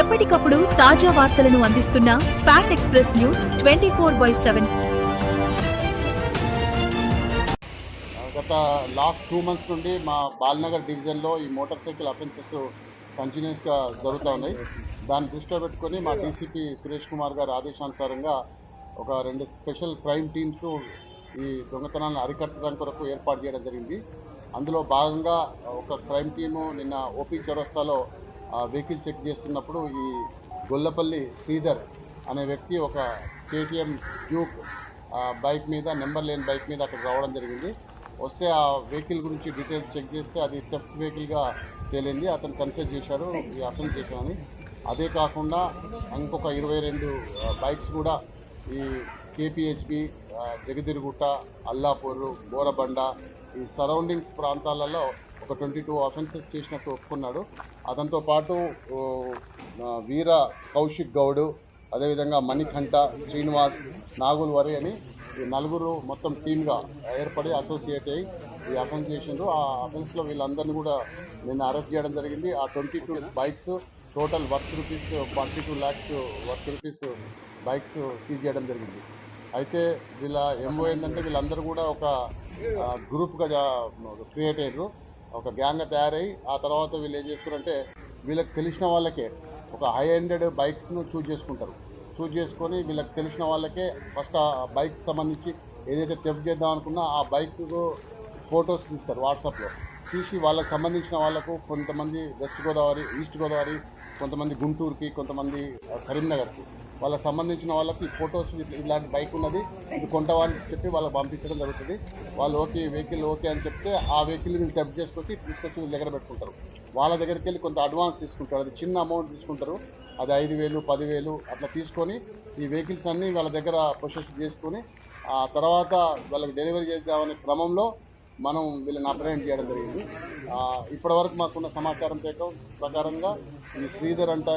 ఎప్పటికప్పుడు తాజా వార్తలను అందిస్తున్న Spot Express News twenty four by seven. గత లాస్ట్ టూ మంత్స్ నుండి మా బాల్నగర్ డివిజన్లో ఈ మోటార్ సైకిల్ అఫెన్సెస్ కంటిన్యూస్గా జరుగుతూ ఉన్నాయి. దాన్ని దృష్టిలో పెట్టుకొని మా డీసీపీ సురేష్ కుమార్ గారి ఆదేశానుసారంగా ఒక రెండు స్పెషల్ క్రైమ్ టీమ్స్ ఈ దొంగతనాలను అరికట్టడానికి కొరకు ఏర్పాటు చేయడం జరిగింది. అందులో భాగంగా ఒక క్రైమ్ టీము నిన్న ఓపీ చౌరస్తాలో ఆ వెహికల్ చెక్ చేస్తున్నప్పుడు ఈ గొల్లపల్లి శ్రీధర్ అనే వ్యక్తి ఒక కేటీఎం డ్యూక్ ఆ బైక్ మీద నెంబర్ లేని బైక్ మీద అక్కడ రావడం జరిగింది. వస్తే ఆ వెహికల్ గురించి డీటెయిల్స్ చెక్ చేస్తే అది థెఫ్ట్ వెహికల్గా తేలింది. అతను కన్ఫ్యూజ్ చేశాడు ఈ అఫెన్స్ చేశానని అదే కాకుండా ఇంకొక ఇరవై రెండు బైక్స్ కూడా ఈ కేపిహెచ్బి జగదిరిగుట్ట అల్లాపూర్ బోరబండ ఈ సరౌండింగ్స్ ప్రాంతాలలో ఒక ట్వంటీ టూ అఫెన్సెస్ చేసినట్టు ఒప్పుకున్నాడు. అతనితో పాటు వీర కౌశిక్ గౌడ్ అదేవిధంగా మణికంఠ శ్రీనివాస్ నాగుల్ వరి అని ఈ నలుగురు మొత్తం టీమ్గా ఏర్పడి అసోసియేట్ అయ్యి ఈ అఫెన్స్ చేసిండ్రు. ఆ అఫెన్స్లో వీళ్ళందరినీ కూడా నిన్న అరెస్ట్ చేయడం జరిగింది. ఆ twenty two bikes total worth rupees forty two lakhs worth rupees bikes seize చేయడం జరిగింది. అయితే వీళ్ళ ఎంఓ ఏంటంటే వీళ్ళందరూ కూడా ఒక గ్రూప్గా క్రియేట్ అయ్యారు ఒక గ్యాంగ్గా తయారై ఆ తర్వాత వీళ్ళు ఏం చేస్తారంటే వీళ్ళకి తెలిసిన వాళ్ళకే ఒక హై హండ్రెడ్ బైక్స్ను చూజ్ చేసుకుంటారు. చూజ్ చేసుకొని వీళ్ళకి తెలిసిన వాళ్ళకే ఫస్ట్ ఆ బైక్ సంబంధించి ఏదైతే టెప్ చేద్దాం అనుకున్నా ఆ బైక్ ఫొటోస్ తీస్తారు వాట్సాప్లో తీసి వాళ్ళకి సంబంధించిన వాళ్ళకు కొంతమంది వెస్ట్ గోదావరి ఈస్ట్ గోదావరి కొంతమంది గుంటూరుకి కొంతమంది కరీంనగర్కి వాళ్ళకి సంబంధించిన వాళ్ళకి ఫొటోస్ ఇలాంటి బైక్ ఉన్నది. ఇది కొంటవా అని చెప్పి వాళ్ళకి పంపించడం జరుగుతుంది. వాళ్ళు ఓకే వెహికల్ ఓకే అని చెప్తే ఆ వెహికల్ వీళ్ళు టెప్ చేసుకొచ్చి తీసుకొచ్చి వీళ్ళ దగ్గర పెట్టుకుంటారు. వాళ్ళ దగ్గరికి వెళ్ళి కొంత అడ్వాన్స్ తీసుకుంటారు. అది చిన్న అమౌంట్ తీసుకుంటారు. అది ఐదు వేలు పదివేలు అట్లా తీసుకొని ఈ వెహికల్స్ అన్నీ వాళ్ళ దగ్గర ప్రొసెస్ చేసుకొని ఆ తర్వాత వాళ్ళకి డెలివరీ చేద్దామనే క్రమంలో మనం వీళ్ళని అప్రహెండ్ చేయడం జరిగింది. ఇప్పటివరకు మాకున్న సమాచారం ప్రకారంగా ఈ శ్రీధర్ అంటే